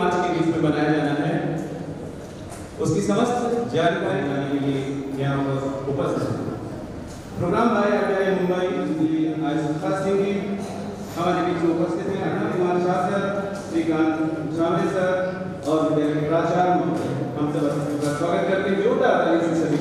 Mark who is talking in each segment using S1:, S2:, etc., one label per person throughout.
S1: मार्च के बीच में बनाया जाना है। उसकी समस्त जानकारी लाने के लिए यहाँ पर उपस्थित है। प्रोग्राम लाया गया है मुंबई, इसलिए आज खास देंगे हमारे बीच में उपस्थित हैं अरुण कुमार शाह सर श्रीकांत जावड़े सर और प्राचार्य। हम सब स्वागत करते हैं। जो डाटा से सभी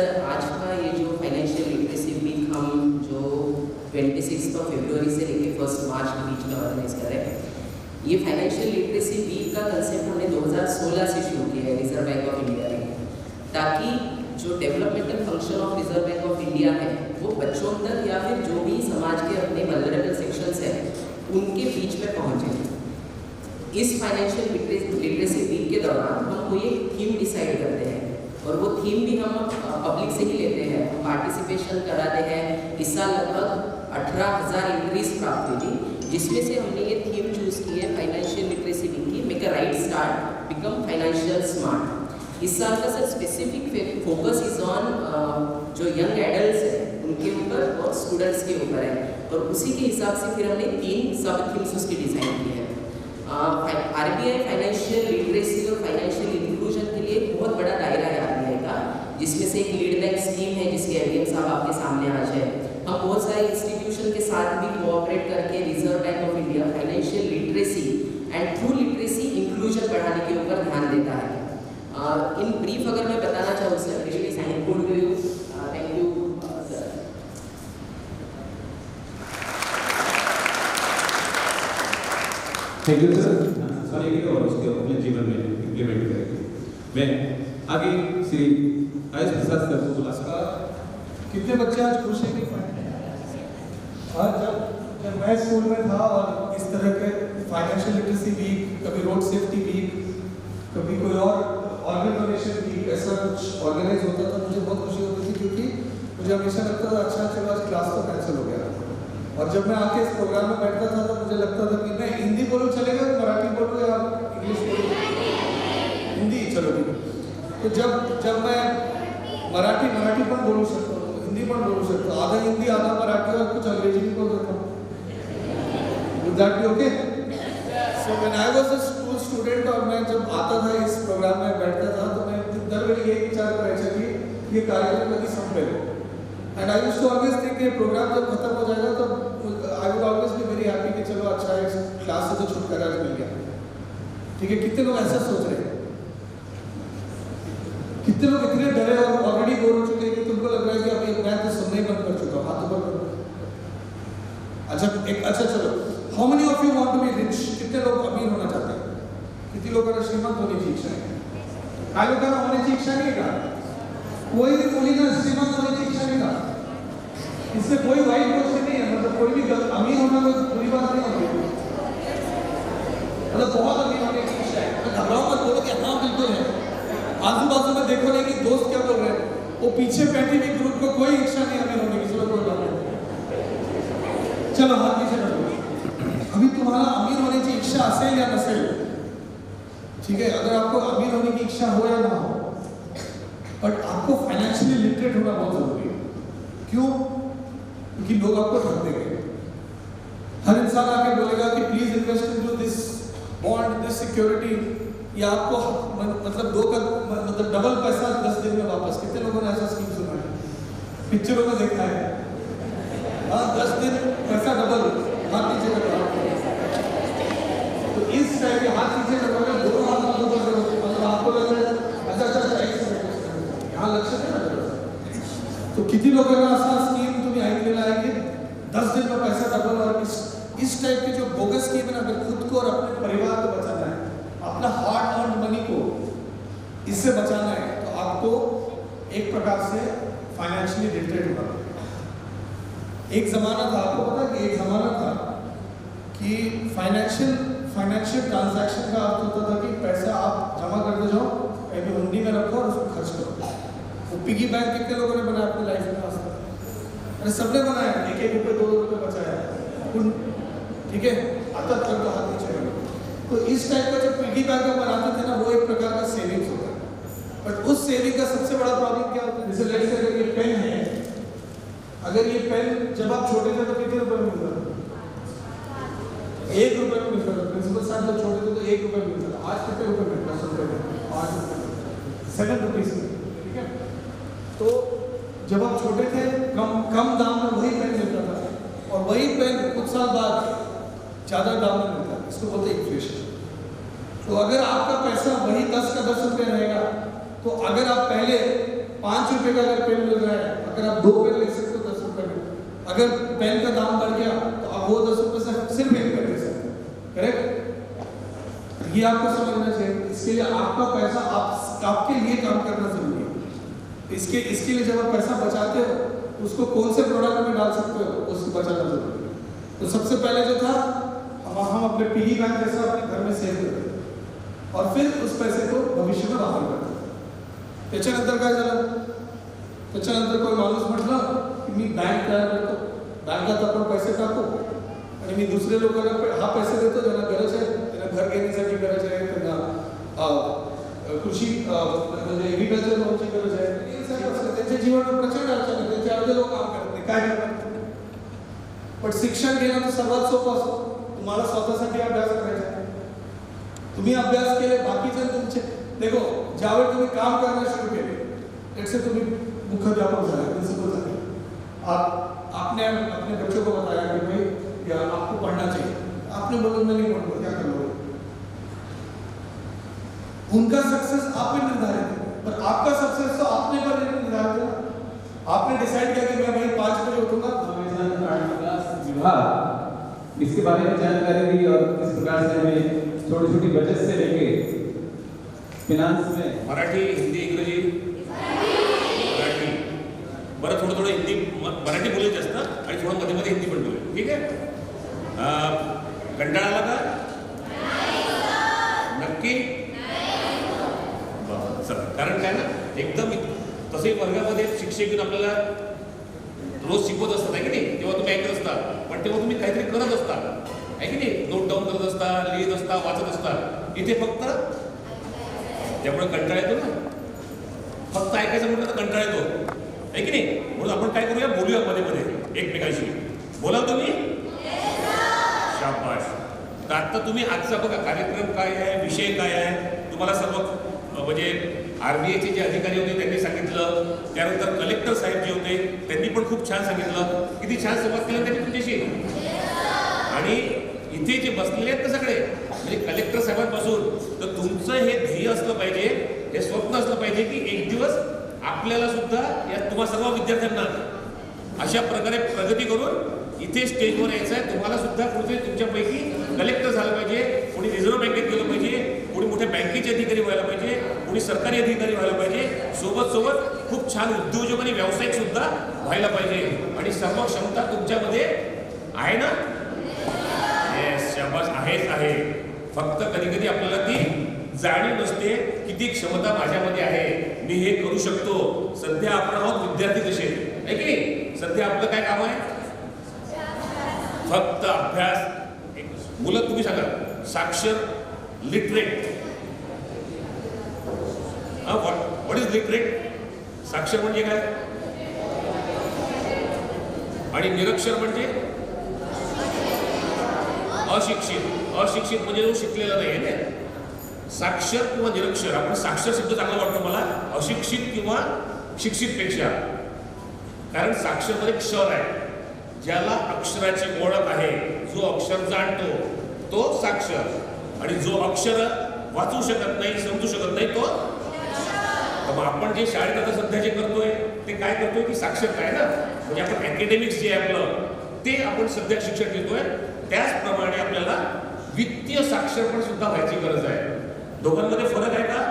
S2: सर, आज का ये जो फाइनेंशियल लिटरेसी वीक हम जो 26 फरवरी से लेके फ़र्स्ट मार्च के बीच में ऑर्गेनाइज कर रहे हैं, ये फाइनेंशियल लिटरेसी वीक का कंसेप्ट हमने 2016 से शुरू किया है रिज़र्व बैंक ऑफ़ इंडिया ने, ताकि जो developmental function of reserve bank of India है, वो बच्चों तक या फिर जो भी समाज के अपने वल्नरेबल सेक्शंस हैं, उनके बीच में पहुँचे। इस फाइनेंशियल लिटरेसी वीक के दौरान हम कोई थीम डिसाइड करते हैं और वो थीम भी हम पब्लिक से ही लेते हैं। पार्टिसिपेशन कराते हैं। इस साल लगभग अठारह हज़ार इंक्रीज प्राप्त हुई थी, जिसमें से हमने ये थीम चूज़ की है फाइनेंशियल लिटरेसी वीक की make a right start become financial smart इस साल का sir specific focus is on जो यंग एडल्ट्स हैं, उनके ऊपर और स्टूडेंट्स के ऊपर है। और उसी के हिसाब से फिर हमने तीन सब थीम्स उसकी डिज़ाइन की है। R B I financial literacy और फाइनेंशियल इंक्लूजन के लिए बहुत बड़ा दायरा जिसमें से एक लीड बैंक स्कीम है जिसके एम साहब आपके सामने आज है हम बहुत सारे इंस्टीट्यूशन के साथ भी कोऑपरेट करके reserve bank of India financial literacy and through literacy inclusion बढ़ाने के ऊपर ध्यान देता है। इन ब्रीफ अगर मैं बताना चाहूँ sir please thankful to you thank you sir
S1: thank you sir सुनेंगे और उसको अपने जीवन में इम्प्लीमेंट करेंगे मैं आगे श्री प्रसाद सर को सकता
S3: कितने बच्चे आज खुश हैं? आज जब जब मैं स्कूल में था और इस तरह के फाइनेंशियल लिटरेसी वीक कभी रोड सेफ्टी वीक कभी कोई और ऑर्गन डोनेशन वीक ऐसा कुछ ऑर्गेनाइज होता था, मुझे बहुत खुशी होती थी क्योंकि मुझे हमेशा लगता था अच्छा चलो आज क्लास तो कैंसिल हो गया। और जब मैं आके इस प्रोग्राम में बैठता था तो मुझे लगता था कि मैं हिंदी बोलूँ, चलेगा, मराठी बोलूँ या इंग्लिश बोलूँ? हिंदी चलो तो जब जब मैं मराठी मराठी पण बोलू शकतो, हिंदी पण बोलू शकतो. आधा हिंदी, आधा मराठी, और कुछ अंग्रेज़ी भी बोल सकता हूँ. Would that be okay? So when I was a school student और मैं जब आता था इस प्रोग्राम में, बैठता था तो मैं दर वेळी यही विचार करायचा की ये कार्यक्रम कधी संपेल and I used to always think ये प्रोग्राम जब खत्म हो जाएगा तो I would always be very happy कि चलो अच्छा है क्लास से तो छुटकारा मिल गया। ठीक है, कितने लोग ऐसा सोच रहे हैं? कितने लोग इतने डरे और बोर हो चुके हैं कि तुमको लग रहा है कि अभी मैं तो ही बंद कर चुका हाथ ऊपर करो अच्छा एक अच्छा चलो। How many of you want to be rich कितने लोग अमीर होना चाहते हैं? कितने लोगों ने श्रीमंत होने की इच्छा है? काय होने की इच्छा नहीं का कोई भी मुलीने श्रीमंत होने की इच्छा नहीं का इससे कोई वाइट क्वेश्चन नहीं है मतलब कोई भी गल- अमीर होना कोई बुरी बात नहीं होती। मतलब बहुत अमीर होने की इच्छा है। तो घबराओ मत, बोलो कि हाँ बिल्कुल है। आजू बाजू में देखो नहीं कि दोस्त क्या वो पीछे बैठी हुई ग्रुप को कोई इच्छा नहीं अमीर होने की कोई बात चलो, हाथ पीछे रखो। अभी तुम्हारा अमीर होने की इच्छा असेल या नसेल ठीक है, अगर आपको अमीर होने की इच्छा हो या ना हो बट आपको फाइनेंशियली लिटरेट होना बहुत ज़रूरी है। क्यों? क्योंकि लोग आपको ठग देंगे। हर इंसान आके बोलेगा कि please invest in this bond this security या आपको मतलब दो का मतलब डबल पैसा दस दिन में वापस। कितने लोगों ने ऐसा स्कीम सुना है? पिक्चरों में देखा है। हाँ दस दिन, पैसा डबल हाथ नीचे रखो तो इस टाइप के हाथ नीचे रखोगे दोनों हाथ कर दो मतलब आपको लग रहा है अच्छा अच्छा अच्छा यहाँ लक्ष्य रखो तो किती लोकांना असा स्कीम तुम्ही ऐकलेला आहे की दस दिन में पैसा डबल और इस इस टाइप की जो बोगस स्कीम है ना खुद को और अपने परिवार को बचाना है अपना हार्ड अर्न मनी को इससे बचाना है तो आपको एक प्रकार से फाइनेंशियली लिटरेट होना एक जमाना था, आपको पता कि एक जमाना था कि फाइनेंशियल फाइनेंशियल ट्रांजैक्शन का अर्थ होता था कि पैसा आप जमा करते जाओ कहीं हुंडी में रखो और उसको खर्च करो। वो पिगी बैंक कितने लोगों ने बनाया अपनी लाइफ में अरे सबने बनाया एक एक रुपये दो दो रुपये बचाया ठीक है? आता तक तो हाथ नीचे रखो तो इस टाइप का जो पिगी बैंक हम बनाते थे ना, वो एक प्रकार का सेविंग्स बट उस सेविंग का सबसे बड़ा प्रॉब्लम क्या होता है? जैसे लेट्स से अगर ये पेन है, अगर ये पेन जब आप छोटे थे तो कितने रुपए में मिलता था? एक रुपए में मिलता था। प्रिंसिपल साहब जब छोटे थे तो एक रुपए में मिलता था। आज कितने रुपए में? दस रुपए में। आठ रुपए सेवन रुपीज़ में। ठीक है? तो जब आप छोटे थे, कम कम दाम में वही पेन मिलता था। और वही पेन कुछ साल बाद ज़्यादा दाम में मिलता है इसको बोलते इन्फ्लेशन तो अगर आपका पैसा वही दस का दस रुपये रहेगा तो अगर आप पहले पाँच रुपए का अगर पेन मिल रहा है, अगर आप दो पेन ले सकते हो दस रुपए में, अगर पेन का दाम बढ़ गया तो आप वो दस रुपए से सिर्फ़ एक पेन ले सकते करेक्ट ये आपको समझना चाहिए। इसके लिए आपका पैसा आप आपके लिए काम करना ज़रूरी है। इसके इसके लिए जब आप पैसा बचाते हो, उसको कौन से प्रोडक्ट में डाल सकते हो, उसको बचाना ज़रूरी है। तो सबसे पहले जो था, हम हम अपने पीगी बैंक पैसा अपने घर में सेव करते और फिर उस पैसे को भविष्य में वापर करतो त्याच्यानंतर काय झालं? त्याच्यानंतर कोण माणूस म्हटलं की मी बँक तयार करतो. बँकात आपण पैसे टाकू आणि मी दुसरे लोकांना हा पैसे देतो ज्यांना गरज आहे त्यांना घर घेण्यासाठी गरज आहे त्यांना कृषी म्हणजे एग्रिकल्चर लोनची गरज आहे. त्यांच्या जीवनात प्रचंड अडचण आहे. त्यांचे अर्धे लोक काम करत नाही. काय करणार? पण शिक्षण घेणं तर सर्वात सोपं असतं. तुम्हाला स्वतःसाठी अभ्यास करायचा आहे. तुम्ही अभ्यास केले बाकीचे तुमचे देखो ज्यावेळी तुम्ही काम करना शुरू केले जैसे तुम्ही मुख्याध्यापक झाले प्रिंसिपल झाले आप आपने, अपने बच्चों को बताया कि भाई आपको पढ़ना चाहिए। आपने बोला, मैं नहीं पढ़ूँगा, क्या करूँगा उनका सक्सेस आप पे निर्धारित है, पर आपका सक्सेस तो आपने पर निर्धारित है आपने डिसाइड किया कि मैं भाई पाँच बजे उठूँगा।
S1: संविधान कार्ड विकास विभाग इसके बारे में जानकारी दी और किस प्रकार से हमें छोटी छोटी बचत से लेके फिनान्स में
S4: मराठी हिंदी इंग्रजी? मराठी. बरं थोडं थोडं हिंदी म- मराठी बोलायचं असतं आणि थोडं मध्ये मध्ये हिंदी पण बोलेल ठीक आहे? कंटाळा आला का? नक्की? बरं, चला. कारण काय ना एकदम तसे वर्गामध्ये शिक्षक येऊन आपल्याला रोज शिकवत असतात आहे की नाही? तेव्हा तुम्ही ऐकत असता पण तेव्हा तुम्ही काहीतरी करत असता. आहे की नाही? नोट डाऊन करत असता लिहित असता वाचत असता. इथे फक्त त्यामुळे कंटाळा येतो ना. फक्त ऐकायचं म्हटलं तर कंटाळा येतो. आहे की नाही? म्हणून आपण काय करूया? बोलूया मध्ये मध्ये एकमेकांशी. बोला तुम्ही? शाबाश तर आता तुम्ही आजचा बघा कार्यक्रम काय आहे? विषय काय आहे? तुम्हाला सर्व म्हणजे आर बी आयचे जे अधिकारी होते त्यांनी सांगितलं. त्यानंतर कलेक्टर साहेब जे होते त्यांनी पण खूप छान सांगितलं. किती छान संवाद केला त्यांनी तुमच्याशी. आणि इथे जे बसलेले आहेत ना सगळे म्हणजे कलेक्टर साहेबांपासून तर तुमचं हे ध्येय असलं पाहिजे हे स्वप्न असलं पाहिजे की एक दिवस आपल्याला सुद्धा या तुम्हा सर्व विद्यार्थ्यांना अशा प्रकारे प्रगती करून इथे स्टेजवर यायचं आहे. तुम्हाला सुद्धा कुठे तुमच्यापैकी कलेक्टर झालं पाहिजे कोणी रिझर्व्ह बँकेत गेलं पाहिजे कोणी मोठ्या बँकेचे अधिकारी व्हायला पाहिजे कोणी सरकारी अधिकारी व्हायला पाहिजे. सोबत सोबत खूप छान उद्योजक आणि व्यावसायिक सुद्धा व्हायला पाहिजे. आणि सर्व क्षमता तुमच्यामध्ये आहे ना? येस शाबास. आहेच आहे. फक्त कधी कधी आपल्याला ती जाणीव नसते किती क्षमता माझ्यामध्ये आहे. मी हे करू शकतो. सध्या आपण आहोत विद्यार्थी कसे? आहे की नाही? सध्या आपलं काय काम आहे? फक्त अभ्यास. मुलं तुम्ही सांगा. साक्षर लिटरेट व्हॉट इज लिटरेट साक्षर म्हणजे काय? आणि निरक्षर म्हणजे? अशिक्षित. अशिक्षित म्हणजे जो शिकलेला नाही आहे ना. साक्षर किंवा निरक्षर आपण साक्षर शब्द चांगला वाटतो मला अशिक्षित किंवा शिक्षितपेक्षा. कारण साक्षरमध्ये क्षर आहे. ज्याला अक्षराची ओळख आहे जो अक्षर जाणतो तो साक्षर. आणि जो अक्षर वाचू शकत नाही समजू शकत नाही तो मग आपण जे शाळेत आता सध्या जे करतोय ते काय करतोय की साक्षरता आहे ना. म्हणजे आपण अकॅडमिक्स जे आहे आपलं ते आपण सध्या शिक्षण घेतोय. त्याचप्रमाणे आपल्याला वित्तीय साक्षर पण सुद्धा व्हायची गरज आहे. दोघांमध्ये फरक आहे का?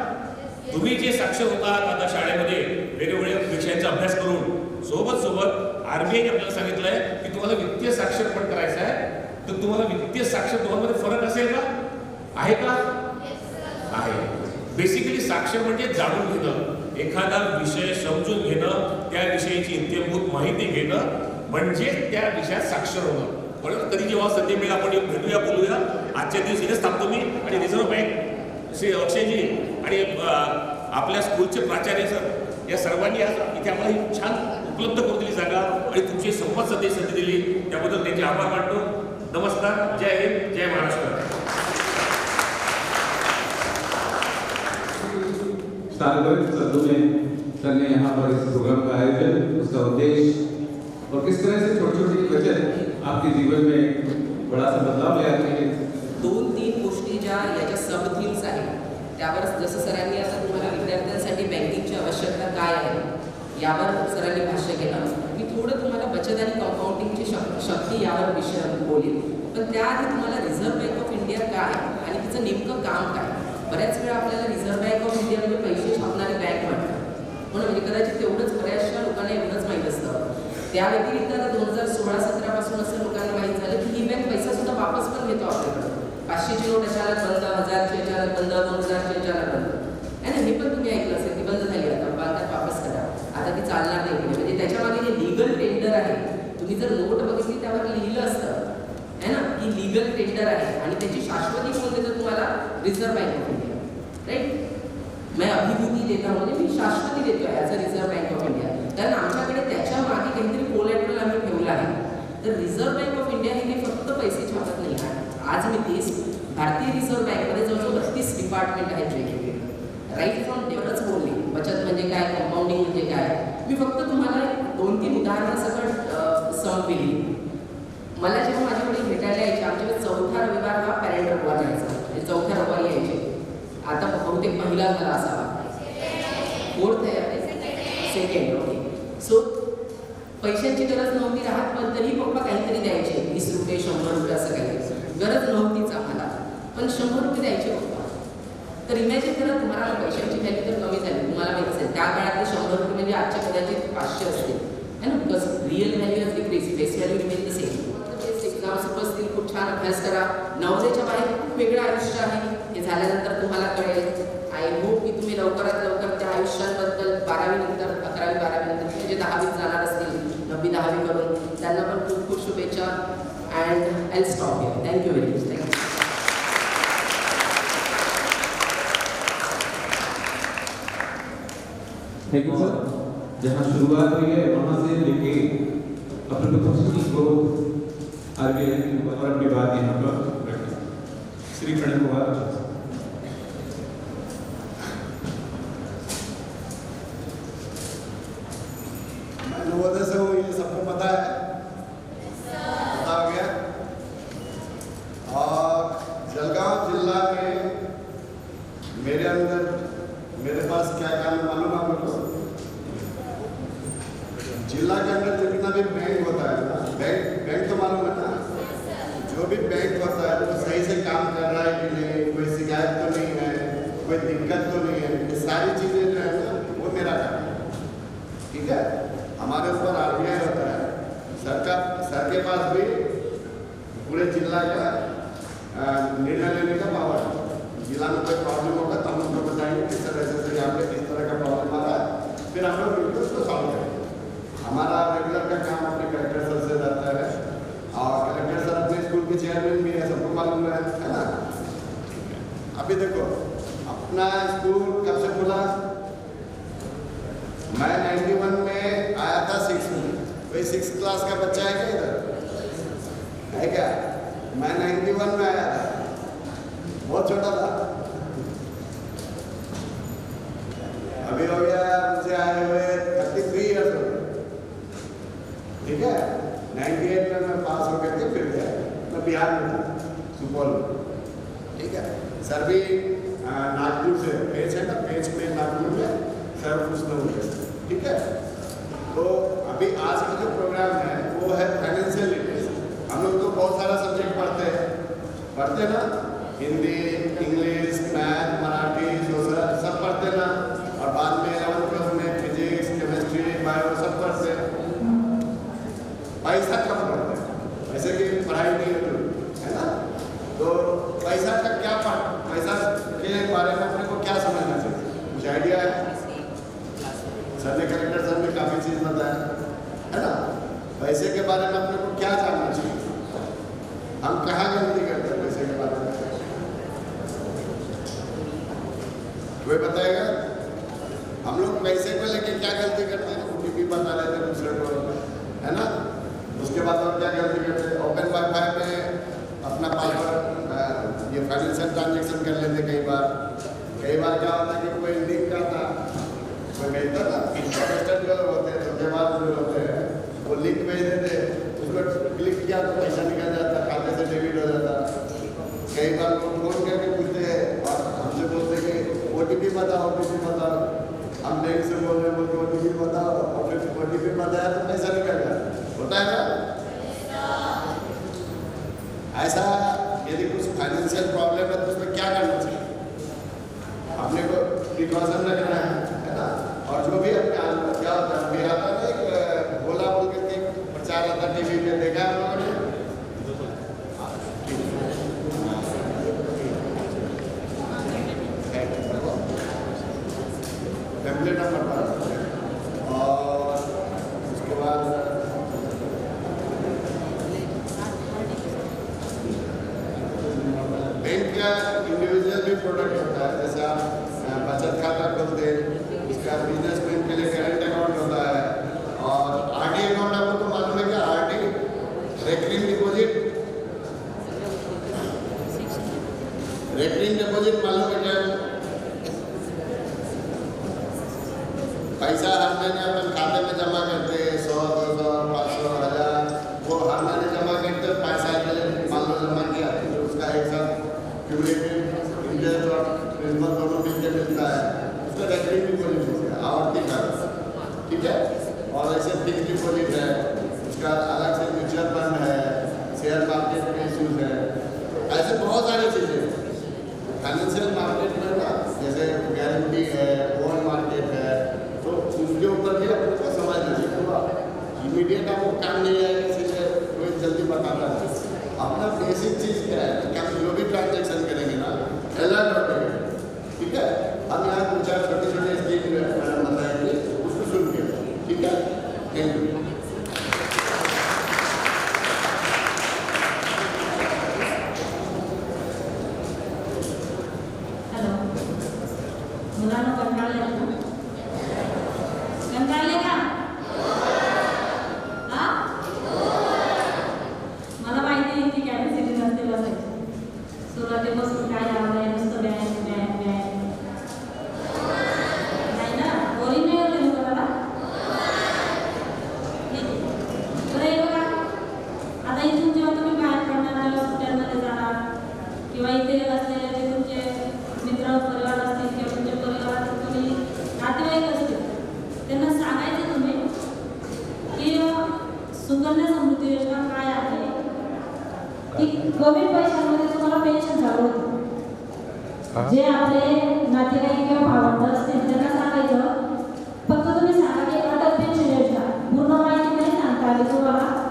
S4: तुम्ही जे साक्षर होता आता शाळेमध्ये वेगवेगळ्या विषयांचा अभ्यास करून सोबत सोबत आरबीआयने आपल्याला सांगितलंय की तुम्हाला वित्तीय साक्षर पण करायचं आहे. तर तुम्हाला वित्तीय साक्षर दोघांमध्ये फरक असेल का? आहे का? आहे. बेसिकली साक्षर म्हणजे जाणून घेणं. एखादा विषय समजून घेणं त्या विषयाची इत्यंभूत माहिती घेणं म्हणजे त्या विषयात साक्षर होणं. म्हणून कधी जेव्हा संधी मिळेल आपण येऊन भेटूया बोलूया. आजच्या दिवस इथेच थांबतो मी आणि रिझर्व्ह बँक श्री अक्षयजी आणि आपल्या स्कूलचे प्राचार्य सर या सर्वांनी आज इथे आम्हाला ही छान उपलब्ध करून दिली जागा आणि तुमची संवाद संधी संधी दिली. त्याबद्दल त्यांचे आभार मानतो. नमस्कार. जय हिंद. जय महाराष्ट्र.
S1: सार्वजनिक में यहाँ पर इस प्रोग्राम का आयोजन उसका उद्देश्य और किस तरह से छोटी छोटी बचत आपके जीवन में बड़ा सा बदलाव ले आते हैं?
S2: दोन तीन गोष्टी ज्या याच्या सब थीम्स आहेत त्यावर जसं सरांनी असं तुम्हाला विद्यार्थ्यांसाठी बँकिंगची आवश्यकता काय आहे यावर सरांनी भाष्य केलं मी थोडं तुम्हाला बचत आणि कंपाऊंडिंगची शक्ती यावर विषय बोलेल पण त्याआधी तुम्हाला रिझर्व्ह बँक ऑफ इंडिया काय आणि तिचं नेमकं काम काय? बऱ्याच वेळा आपल्याला रिझर्व्ह बँक ऑफ इंडिया म्हणजे पैसे छापणारी बँक वाटतं म्हणून म्हणजे कदाचित तेवढंच बऱ्याचशा लोकांना एवढंच माहीत असतं. त्या व्यतिरिक्त आता दोन हजार सोळा सतरापासून असं लोकांना माहीत झालं की ही बँक पैसा सुद्धा वापस पण घेतो आपल्याकडे. पाचशेची नोट अचानक बंद हजारचे अचानक बंद दोन हजारचे अचानक बंद. आणि हे पण तुम्ही ऐकलं असेल की बंद झाली आता बांधतात वापस करा. आता ती चालणार नाही. म्हणजे त्याच्यामागे जे लिगल टेंडर आहे तुम्ही जर नोट बघितली त्यावर लिहिलं असतं है ना? की लिगल टेंडर आहे आणि त्याची शाश्वती कोण देतं तुम्हाला reserve bank of India right मी अभिभूती देता म्हणजे मी शाश्वती देतोय as a reserve bank of India कारण आमच्याकडे त्याच्यामागे काहीतरी कोलॅटरल आम्ही ठेवलं आहे तर रिझर्व्ह बँक ऑफ इंडिया हे फक्त पैसे छापत नाही. आज मी तेच भारतीय रिझर्व्ह बँकमध्ये जवळजवळ बत्तीस डिपार्टमेंट आहेत वेगवेगळे. राईट फ्रॉम तेवढंच बोलले. बचत म्हणजे काय कंपाऊंडिंग म्हणजे काय? मी फक्त तुम्हाला दोन तीन उदाहरणासकट संपली मला जेव्हा माझ्याकडे भेटायला यायचे आमच्याकडे चौथा रविवार हा पॅरेंट रविवार यायचा. म्हणजे चौथ्या रविवारी यायचे. आता बहुतेक पहिला झाला असावा. फोर्थ आहे सेकंड ओके पैशांची गरज नव्हती राहत पण तरी पप्पा काहीतरी द्यायचे. वीस रुपये शंभर रुपये असं काही. गरज नव्हतीच आम्हाला पण शंभर रुपये द्यायचे पप्पा. तर इमॅजिन करा तुम्हाला पैशांची व्हॅल्यू तर कमी झाली. तुम्हाला माहिती असेल त्या काळातले शंभर रुपये म्हणजे आजच्या कदाचित पाचशे असतील. है ना? Because real value has decrease base value remain the same exams खूप छान अभ्यास करा. नवरेच्या बाहेर खूप वेगळं आयुष्य आहे. हे झाल्यानंतर तुम्हाला कळेल. आय होप की तुम्ही लवकरात लवकर त्या आयुष्याबद्दल बारावी नंतर अकरावी बारावी नंतर म्हणजे दहावीत जाणार असतील. विदावी करून त्यांना पण खूप खूप शुभेच्छा and I stop here thank you very much thank you
S1: thank you sir जहाँ शुरुआत हुई है, वहाँ से लेके अपने professional growth R B I और यहाँ पर श्री प्रणव कुमार।
S5: अपना स्कूल कब से खोला? मैं नाइन्टी वन में आया था सिक्स में। भाई सिक्स क्लास का बच्चा है क्या इधर? है क्या? अभी आज का जो प्रोग्राम है, वो है फाइनेंशियल लिटरेसी हम लोग तो बहुत सारा सब्जेक्ट पढ़ते हैं। पढ़ते हैं ना? Hindi, English, math, Marathi social सब पढ़ते हैं ना? और बाद में इलेवन में फिजिक्स केमिस्ट्री बायो सब पढ़ते हैं। पैसा पचास हज़ार रुपया कर देते थे ओपन वाईफाई में अपना पासवर्ड ये फाइनेंशियल ट्रांजेक्शन कर लेते कई बार। कई बार क्या होता है कि ठीक है? और ऐसे फिक्स डिपोजिट है। उसका अलग से म्यूचुअल फंड है शेयर मार्केट में इशूज है। ऐसे बहुत सारी चीज़ें फाइनेंशियल मार्केट में ना, जैसे गारंटी है बॉन्ड मार्केट है तो उसके ऊपर भी आपको समझ लीजिए तो इमीडिएट आपको काम नहीं आएगा से कोई जल्दी बताना अपना बेसिक चीज़ क्या है? क्या जो भी ट्रांजेक्शन
S6: करें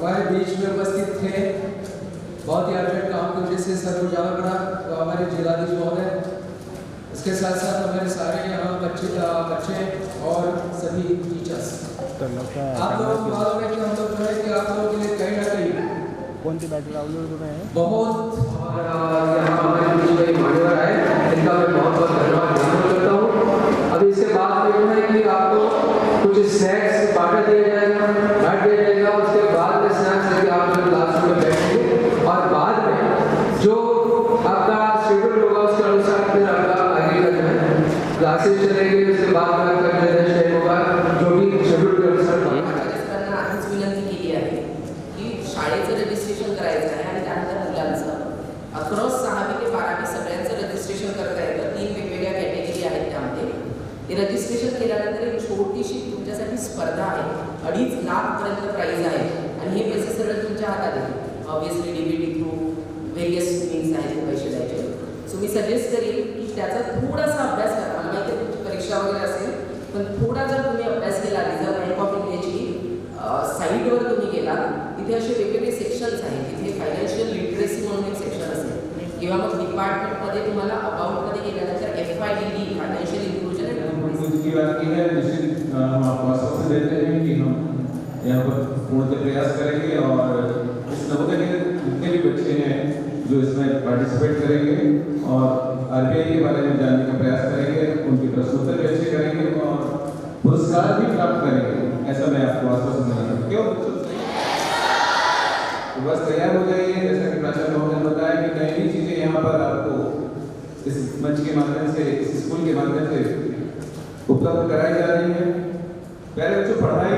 S6: हमारे बीच में उपस्थित थे। बहुत ही अर्जेंट काम की वजह से सर को जाना पड़ा तो हमारे जिलाधीश महोदय इसके साथ साथ हमारे सारे यहाँ बच्चे बच्चे और सभी टीचर्स आप लोगों को मालूम है कि हम लोग जो है कि आप लोगों के लिए कहीं ना कहीं
S7: बॅटरी
S6: बहुत
S2: त्याचा थोडासा अभ्यास करा. मला माहिती आहे तुमची परीक्षा वगैरे असेल पण थोडा जर तुम्ही अभ्यास केला रिझर्व बँक ऑफ इंडियाची साईटवर तुम्ही गेला तिथे असे वेगवेगळे सेक्शन्स आहेत. तिथे फायनान्शियल लिटरेसी म्हणून एक सेक्शन असेल. किंवा मग डिपार्टमेंटमध्ये तुम्हाला अबाउटमध्ये गेल्यानंतर F I D D financial inclusion
S1: यहाँ पर पूर्ण प्रयास करेंगे और इस नवोदय उनके प्रश्नोत्तर भी अच्छे करेंगे और पुरस्कार भी प्राप्त करेंगे। ऐसा मैं आपको आश्वासन देना क्यों? तो बस तैयार हो जाइए। जैसा कि प्राचार्य महोदय ने बताया कि नई नई चीज़ें यहाँ पर आपको इस मंच के माध्यम से, इस स्कूल के माध्यम से उपलब्ध कराई जा रही है। पहले बच्चों, पढ़ाई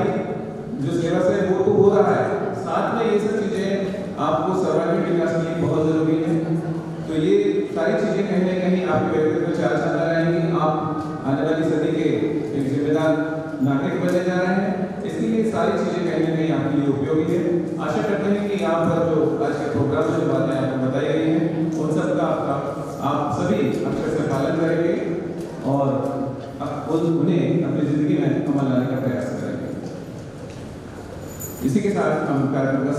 S1: जो सिलेबस है, वो तो हो रहा है। साथ में ये सब चीज़ें आपको सर्वांगीण विकास के लिए बहुत ज़रूरी है। तो ये सारी चीज़ें कहीं ना कहीं आपके व्यक्तित्व में चार चांदा रहेंगी आप आने वाली सदी के एक जिम्मेदार नागरिक बने जा रहे हैं। इसलिए सारी चीज़ें कहीं ना कहीं आपके लिए उपयोगी है। आशा करते हैं कि यहाँ पर जो आज के प्रोग्राम में जो बातें आपको बताई गई हैं, उन सब का आपका, आप सभी अक्षर से पालन करेंगे और उन, उन्हें अपनी ज़िंदगी में अमल लाने का प्रयास करेंगे। इसी के साथ हम कार्यक्रम का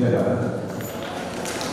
S1: Yeah.